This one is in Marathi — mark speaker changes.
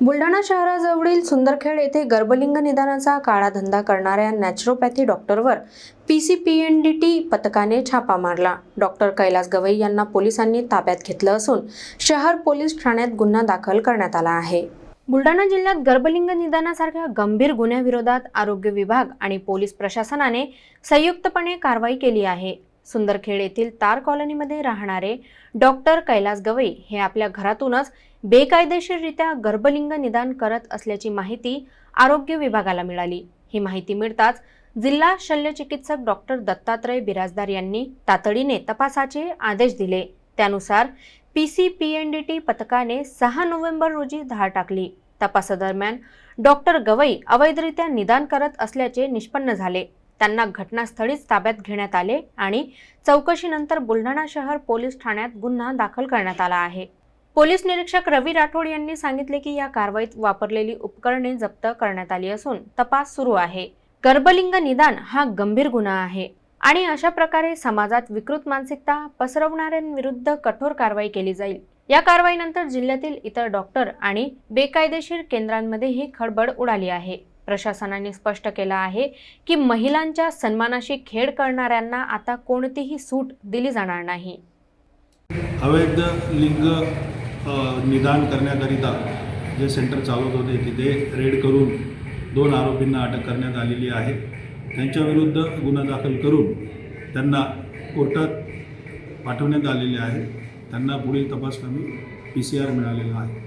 Speaker 1: बुलढाणा शहराजवळील सुंदरखेड येथे गर्भलिंग निदानाचा काळा धंदा करणाऱ्या naturopathy डॉक्टरवर P C P N D T पथकाने छापा मारला. डॉक्टर कैलास गवई यांना पोलिसांनी ताब्यात घेतलं असून शहर पोलीस ठाण्यात गुन्हा दाखल करण्यात आला आहे. बुलढाणा जिल्ह्यात गर्भलिंग निदानासारख्या गंभीर गुन्ह्याविरोधात आरोग्य विभाग आणि पोलीस प्रशासनाने संयुक्तपणे कारवाई केली आहे. सुंदरखेड येथील तार कॉलनीमध्ये राहणारे डॉक्टर कैलास गवई हे आपल्या घरातूनच बेकायदेशीररित्या गर्भलिंग निदान करत असल्याची माहिती आरोग्य विभागाला मिळाली. ही माहिती मिळताच जिल्हा शल्यचिकित्सक डॉक्टर दत्तात्रय बिराजदार यांनी तातडीने तपासाचे आदेश दिले. त्यानुसार P C P N D T पथकाने सहा नोव्हेंबर रोजी धाड टाकली. तपासादरम्यान डॉक्टर गवई अवैधरित्या निदान करत असल्याचे निष्पन्न झाले. त्यांना घटनास्थळीच ताब्यात घेण्यात आले आणि चौकशीनंतर बुलढाणा शहर पोलीस ठाण्यात गुन्हा दाखल करण्यात आला आहे. पोलीस निरीक्षक रवी राठोड यांनी सांगितले की या कारवाईत वापरलेली उपकरणे जप्त करण्यात आली असून तपास सुरू आहे. गर्भलिंग निदान हा गंभीर गुन्हा आहे आणि अशा प्रकारे समाजात विकृत मानसिकता पसरवणाऱ्यांविरुद्ध कठोर कारवाई केली जाईल. या कारवाईनंतर जिल्ह्यातील इतर डॉक्टर आणि बेकायदेशीर केंद्रांमध्येही खळबळ उडाली आहे. प्रशासनाने स्पष्ट केलं आहे की महिलांच्या सन्मानाशी खेळ करणाऱ्यांना आता कोणतीही सूट दिली जाणार नाही.
Speaker 2: अवैध लिंग निदान करण्याकरिता जे सेंटर चालवत होते तिथे रेड करून दोन आरोपींना अटक करण्यात आलेली आहे. त्यांच्याविरुद्ध गुन्हा दाखल करून त्यांना कोर्टात पाठवण्यात आलेले आहे. त्यांना पुढील तपास कमी पी सी आर मिळालेला आहे.